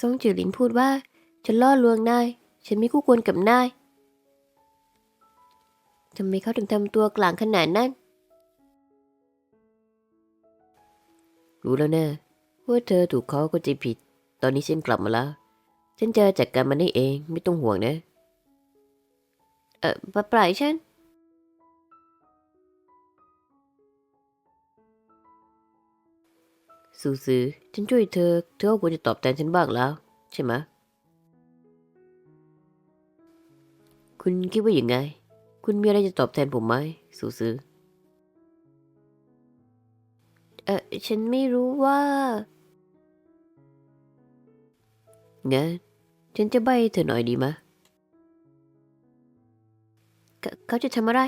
ซงจือหลินพูดว่า ฉันล่อลวงนาย ฉันไม่คู่ควรกับนายทำไมเขาถึงทำตัวกลางขนาดนั้น รู้แล้วนะว่าเธอถูกเขาก็ใจผิด ตอนนี้ฉันกลับมาแล้ว ฉันจะจัดการมันได้เองไม่ต้องห่วงนะ เออปล่อยฉัน สูซือฉันช่วยเธอ เธอก็ควรจะตอบแทนฉันบ้างแล้ว ใช่ไหมคุณคิดว่าอย่างไง คุณมีอะไรจะตอบแทนผมไหมสูซือเออฉันไม่รู้ว่างั้นฉันจะใบเธอหน่อยดีมะเขเขาจะทำอะไร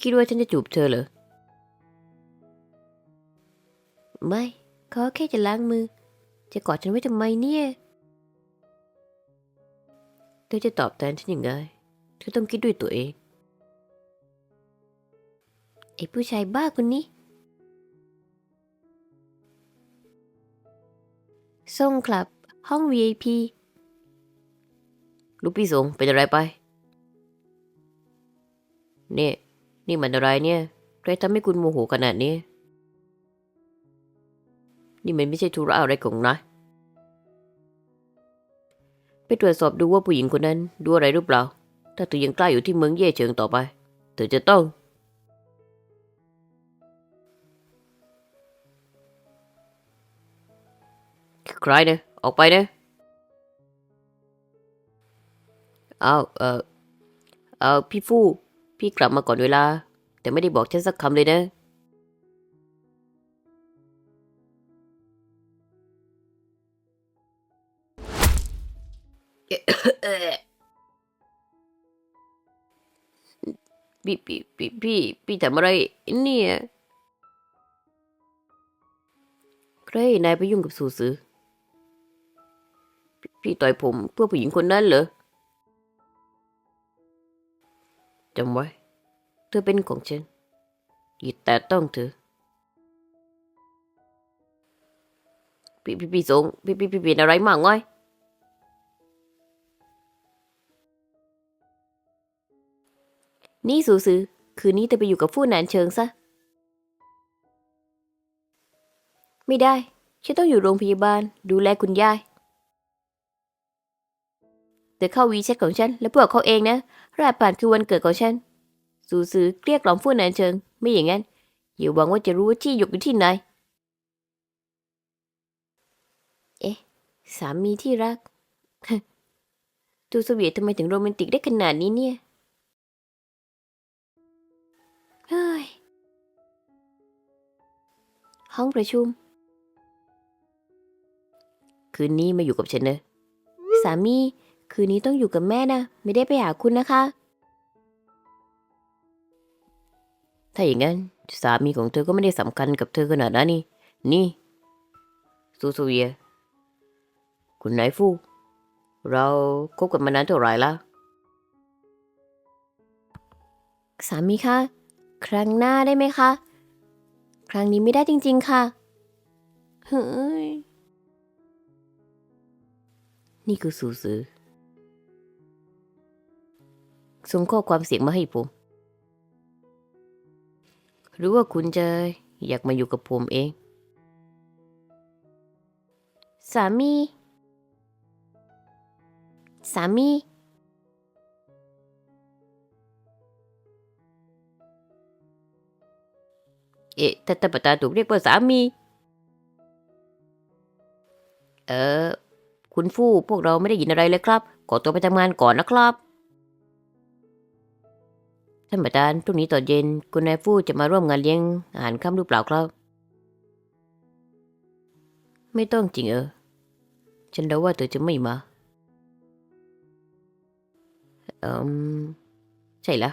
คิดว่าฉันจะจูบเธอเหรอ ไม่เขาแค่จะล้างมือ จะกอดฉันไว้ทำไมเนี่ยเธอจะตอบแทนฉันยังไงเธอต้องคิดด้วยตัวเองไอ้ผู้ชายบ้าคนนี้ส่งครับ ห้อง VIP ลูกพี่สงเป็นอะไรไป เนี่ย นี่มันอะไรเนี่ย ใครทำให้คุณโมโหขนาดนี้ นี่มันไม่ใช่ธุระอะไรของนายไปตรวจสอบดูว่าผู้หญิงคนนั้นดูอะไรหรือเปล่า ถ้าเธอยังกล้าอยู่ที่เมืองเย่เฉิงต่อไป เธอจะต้อง ใครเนี่ยออกไปเนะเอาเออเอาพี่ฟู่ พี่กลับมาก่อนเวลา แต่ไม่ได้บอกฉันสักคำเลยนะ พี่พี่พี่พี่พี่ทำอะไรเนี่ยใครให้นายไปยุ่งกับสูซือพี่พี่ต่อยผมเพื่อผู้หญิงคนนั้นเหรอจำไว้ เธอเป็นของฉันอย่าแต่ต้องเธอพี่พี่พี่สงพี่พี่พี่เป็นอะไรมากไง นี่สูซือคืนนี้เธอไปอยู่กับฟู่หนานเชิงซะ ไม่ได้ ฉันต้องอยู่โรงพยาบาล ดูแลคุณยายเธอเข้าวีแชทของฉัน แล้วบอกเขาเองนะรหัสผ่านคือวันเกิดของฉัน สูซือเกลี้ยกล่อมฟู่หนานเชิง ไม่อย่างนั้นอย่าหวังว่าจะรู้ว่าที่หยกอยู่ที่ไหน เอ๊ะ สามีที่รัก ดูสวีททำไมถึงโรแมนติกได้ขนาดนี้เนี่ย ห้องประชุม คืนนี้มาอยู่กับฉันนะสามี คืนนี้ต้องอยู่กับแม่นะ ไม่ได้ไปหาคุณนะคะ ถ้าอย่างนั้น สามีของเธอก็ไม่ได้สำคัญกับเธอขนาดนั้นนี่ นี่ซูซูเวียคุณนายฟูเราคบกันมานานเท่าไหร่ล้วสามีคะ ครั้งหน้าได้ไหมคะ ครั้งนี้ไม่ได้จริงๆ ค่ะ เฮ้ย นี่คือสูซือส่งข้อความเสียงมาให้ผม หรือว่าคุณจะอยากมาอยู่กับผมเอง สามี สามี เอ๊ะท่านท่านประธานถูกเรียกว่าสามี เออ คุณฟู่พวกเราไม่ได้ยินอะไรเลยครับ ขอตัวไปทำงานก่อนนะครับ ท่านประธานพรุ่งนี้ตอนเย็น คุณนายฟู่จะมาร่วมงานเลี้ยงอาหารค่ำหรือเปล่าครับ ไม่ต้องจริงเออ ฉันเดาว่าเธอจะไม่มา เอืมใช่ละ